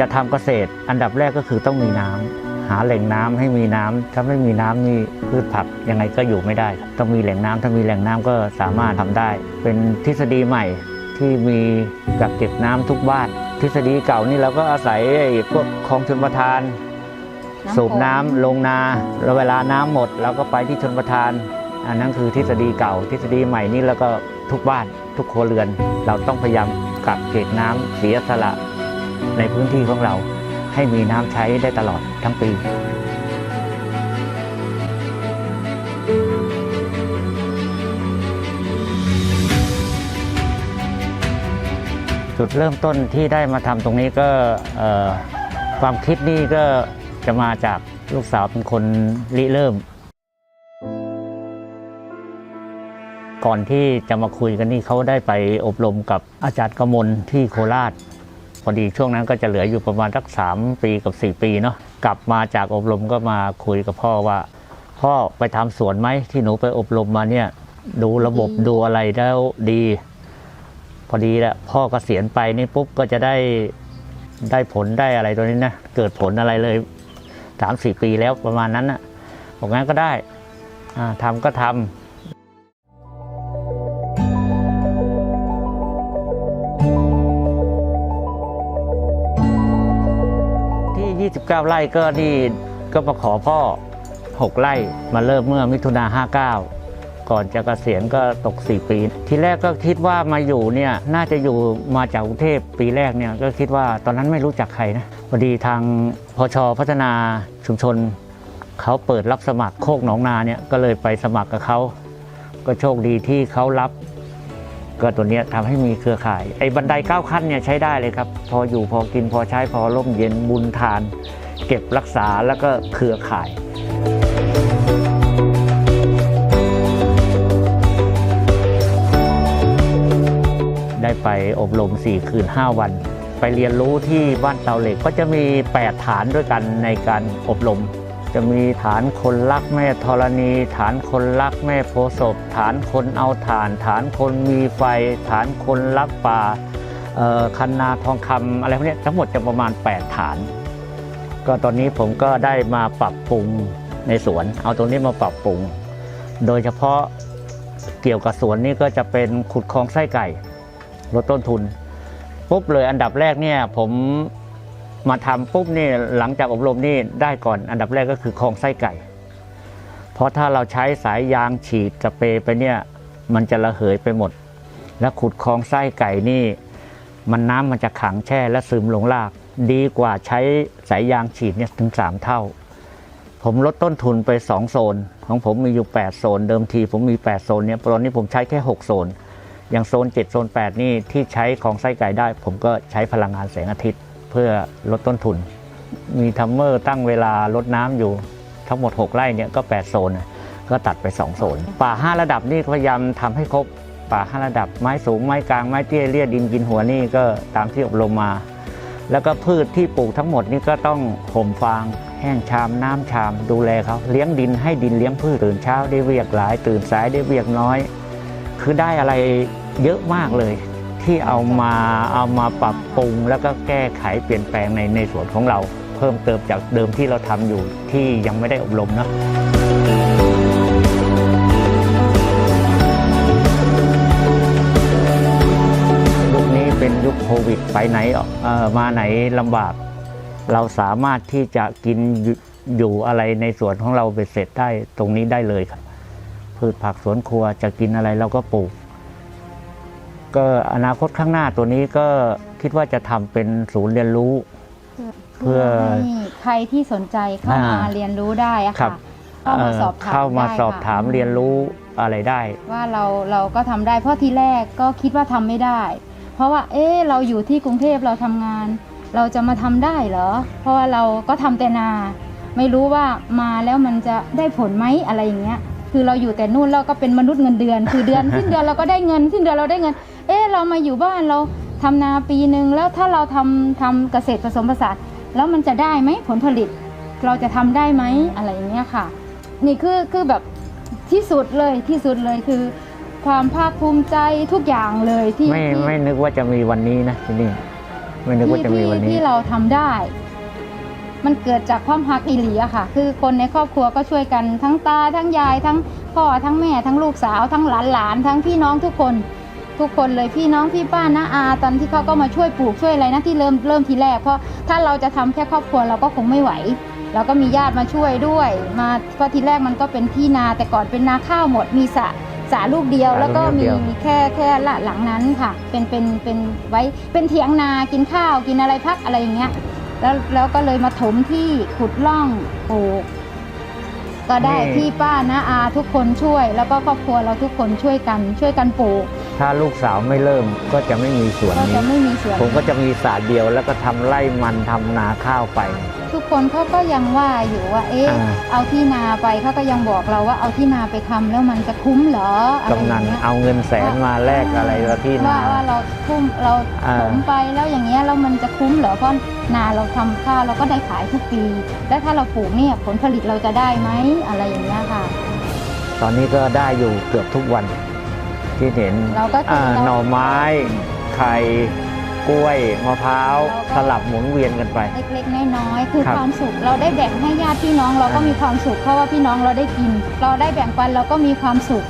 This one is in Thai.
จะทำเกษตรอันดับแรกก็คือต้องมีน้ำหาแหล่งน้ำให้มีน้ำถ้าไม่มีน้ำนี่พืชผักยังไงก็อยู่ไม่ได้ ต้องมีแหล่งน้ำถ้ามีแหล่งน้ำก็สามารถทำได้ เป็นทฤษฎีใหม่ที่มีกักเก็บน้ำทุกบ้าน ทฤษฎีเก่านี่เราก็อาศัยไอ้พวกคลองชลประทาน สูบน้ำลงนาแล้วเวลาน้ำหมดเราก็ไปที่ชนประทาน อันนั้นคือทฤษฎีเก่า ทฤษฎีใหม่นี่แล้วก็ทุกบ้านทุกครัวเรือน เราต้องพยายามกักเก็บน้ำเสียสละ ในพื้นที่ของเราให้มีน้ำใช้ได้ตลอดทั้งปีจุดเริ่มต้นที่ได้มาทำตรงนี้ก็ความคิดนี่ก็จะมาจากลูกสาวเป็นคนริเริ่ม ก่อนที่จะมาคุยกันนี่เขาได้ไปอบรมกับอาจารย์กมลที่โคราช พอดีช่วงนั้นก็จะเหลืออยู่ประมาณสักสามปีกับสี่ปีเนาะกลับมาจากอบรมก็มาคุยกับพ่อว่า พ่อไปทำสวนไหมที่หนูไปอบรมมาเนี่ย ดูระบบดูอะไรแล้วดี พอดีแหละพ่อเกษียณไปนี่ปุ๊บก็จะได้ได้ผลได้อะไรตัวนี้นะเกิดผลอะไรเลยสามสี่ปีแล้วประมาณนั้นนะบอกงั้นก็ได้ทำก็ทำ 19 ไร่ก็นี่ก็มาขอพ่อ 6 ไร่มาเริ่มเมื่อมิถุนา59 ก่อนจะกะเกษียณก็ตก 4 ปี ที่แรกก็คิดว่ามาอยู่เนี่ยน่าจะอยู่มาจากกรุงเทพปีแรกเนี่ยก็คิดว่าตอนนั้นไม่รู้จักใครนะพอดีทางพชพัฒนาชุมชนเขาเปิดรับสมัครโคกหนองนาเนี่ยก็เลยไปสมัครกับเขาก็โชคดีที่เขารับ ก็ตัวนี้ยทำให้มีเครือข่ายไอ้บันไดเก้าขั้นเนี่ยใช้ได้เลยครับ พออยู่พอกินพอใช้พอร่มเย็นบุญทาน เก็บรักษาแล้วก็เครือข่ายได้ไปอบรม 4 คืน 5 วัน ไปเรียนรู้ที่บ้านเตาเหล็กก็จะมี 8 ฐานด้วยกันในการอบรม จะมีฐานคนรักแม่ธรณี ฐานคนรักแม่โพศพฐานคนเอาฐาน ฐานคนมีไฟ ฐานคนรักป่าคันนาทองคำอะไรพวกนี้ทั้งหมดจะประมาณ 8 ฐาน ก็ตอนนี้ผมก็ได้มาปรับปรุงในสวน เอาตรงนี้มาปรับปรุง โดยเฉพาะเกี่ยวกับสวนนี่ก็จะเป็นขุดคลองไส้ไก่ลดต้นทุนปุ๊บเลยอันดับแรกเนี่ยผม มาทำปุ๊บนี่หลังจากอบรมนี่ได้ก่อนอันดับแรกก็คือคลองไส้ไก่ เพราะถ้าเราใช้สายยางฉีดสเปรย์ไปเนี่ยมันจะระเหยไปหมด แล้วขุดคลองไส้ไก่นี่ มันน้ำมันจะขังแช่และซึมลงราก ดีกว่าใช้สายยางฉีดเนี่ยถึง 3 เท่า ผมลดต้นทุนไป 2 โซน ของผมมีอยู่ 8 โซน เดิมทีผมมี 8 โซนเนี่ยตอนนี้ผมใช้แค่ 6 โซนอย่างโซน 7 โซน 8 นี่ที่ใช้ของไส้ไก่ได้ ผมก็ใช้พลังงานแสงอาทิตย์ เพื่อลดต้นทุน มีทัมเมอร์ตั้งเวลาลดน้ำอยู่ทั้งหมด 6 ไร่เนี่ยก็ 8 โซน ก็ตัดไป 2 โซน ป่า 5 ระดับนี่พยายามทำให้ครบป่า 5 ระดับ ไม้สูง ไม้กลาง ไม้เตี้ยเลี่ยดินกินหัวนี่ก็ตามที่อบรมมา แล้วก็พืชที่ปลูกทั้งหมดนี่ก็ต้องห่มฟาง แห้งชาม น้ำชาม ดูแลเขาเลี้ยงดินให้ดินเลี้ยงพืชตื่นเช้าได้เวียกหลาย ตื่นสายได้เวียกน้อย คือได้อะไรเยอะมากเลย ที่เอามาเอามาปรับปรุง แล้วก็แก้ไขเปลี่ยนแปลงในในส่วนของเรา เพิ่มเติมจากเดิมที่เราทำอยู่ที่ยังไม่ได้อบรมเนาะยุคนี้เป็นยุคโควิดไปไหนมาไหนลำบาก เราสามารถที่จะกินอยู่อะไรในสวนของเราไปเสร็จได้ตรงนี้ได้เลยครับพืชผักสวนครัวจะกินอะไรเราก็ปลูก ก็อนาคตข้างหน้าตัวนี้ก็คิดว่าจะทำเป็นศูนย์เรียนรู้ เพื่เพื่ออให้ใครที่สนใจเข้ามาอ่าเรียนรู้ได้อะครัค่ะบ เข้ามาสอบถามเข้ามาได้สอบค่ะถามเรียนรู้อะไรได้ ว่าเราเราก็ทำได้เพราะทีแรกก็คิดว่าทำไม่ได้ เพราะว่า เอ๊ะเราอยู่ที่กรุงเทพเราทำงาน เราจะมาทำได้เหรอ เพราะว่าเราก็ทำแต่นา ไม่รู้ว่ามาแล้วมันจะได้ผลไหมอะไรอย่างเงี้ย คือเราอยู่แต่นู่นเราก็เป็นมนุษย์เงินเดือน คือเดือนสิ้นเดือนเราก็ได้เงินสิ้นเดือนเราได้เงิน เอ๊ะเรามาอยู่บ้านเราทำนาปีหนึ่งแล้วถ้าเราทำทำเกษตรผสมผสานแล้วมันจะได้ไหมผลผลิต เราจะทำได้ไหมอะไรอย่างเงี้ยค่ะ นี่คือคือแบบที่สุดเลยที่สุดเลยคือ ความภาคภูมิใจทุกอย่างเลยที่ไม่ที่ไม่นึกว่าจะมีวันนี้นะที่นี่ไม่นึกว่าจะมีวันที่นี้ที่เราทำได้ มันเกิดจากความฮักอีหลีอะค่ะ คือคนในครอบครัวก็ช่วยกันทั้งตาทั้งยายทั้งพ่อทั้งแม่ทั้งลูกสาวทั้งหลานหลานทั้งพี่น้องทุกคน ทุกคนเลยพี่น้องพี่ป้าน้าอาตอนที่เขาก็มาช่วยปลูกช่วยอะไรนะที่เริ่มเริ่มทีแรกเพราะถ้าเราจะทำแค่ครอบครัวเราก็คงไม่ไหวเราก็มีญาติมาช่วยด้วย มาเพราะทีแรกมันก็เป็นที่นาแต่ก่อนเป็นนาข้าวหมดมีสระสระลูกเดียวสระแล้วก็ลูกมีเดียวแค่แค่ละหลังนั้นค่ะ เป็นเป็นเป็นไว้เป็นเถียงนากินข้าวกินอะไรพักอะไรอย่างเงี้ย แล้วแล้วก็เลยมาถมที่ขุดร่องปลูก ก็ได้นี่ พี่ป้านะอาทุกคนช่วย แล้วก็ครอบครัวเราทุกคนช่วยกันช่วยกันปลูก ถ้าลูกสาวไม่เริ่มก็จะไม่มีสวนก็นี้ จะไม่มีสวนผมก็จะมีสาเดียวแล้วก็ทำไร่มันทำนาข้าวไป ทุกคนเขาก็ยังว่าอยู่ว่า เอ๊ะอ่า เอาที่นาไปเขาก็ยังบอกเราว่าเอาที่นาไปทำแล้วมันจะคุ้มเหรออะไรอกำนัย่างนเงี้ยเอาเงินแสนมาแลกอะไรกับที่ว่านาว่าเราคุ้มเราอ่า ถมไปแล้วอย่างเงี้ยแล้วมันจะคุ้มเหรอเพราะนาเราทำข้าวเราก็ได้ขายทุกปี แล้วถ้าเราปลูกเนี่ยผลผลิตเราจะได้ไหมอะไรอย่างเงี้ยค่ะ ตอนนี้ก็ได้อยู่เกือบทุกวันที่เห็นเราก็คืออ่าเรา หน่อไม้ไข่ กล้วยมะพร้าวเราก็สลับหมุนเวียนกันไป เล็กๆน้อยๆคือครับความสุข เราได้แบ่งให้ญาติพี่น้องเราก็อ่ามีมีความสุขเพราะว่าพี่น้องเราได้กิน เราได้แบ่งปันเราก็มีความสุข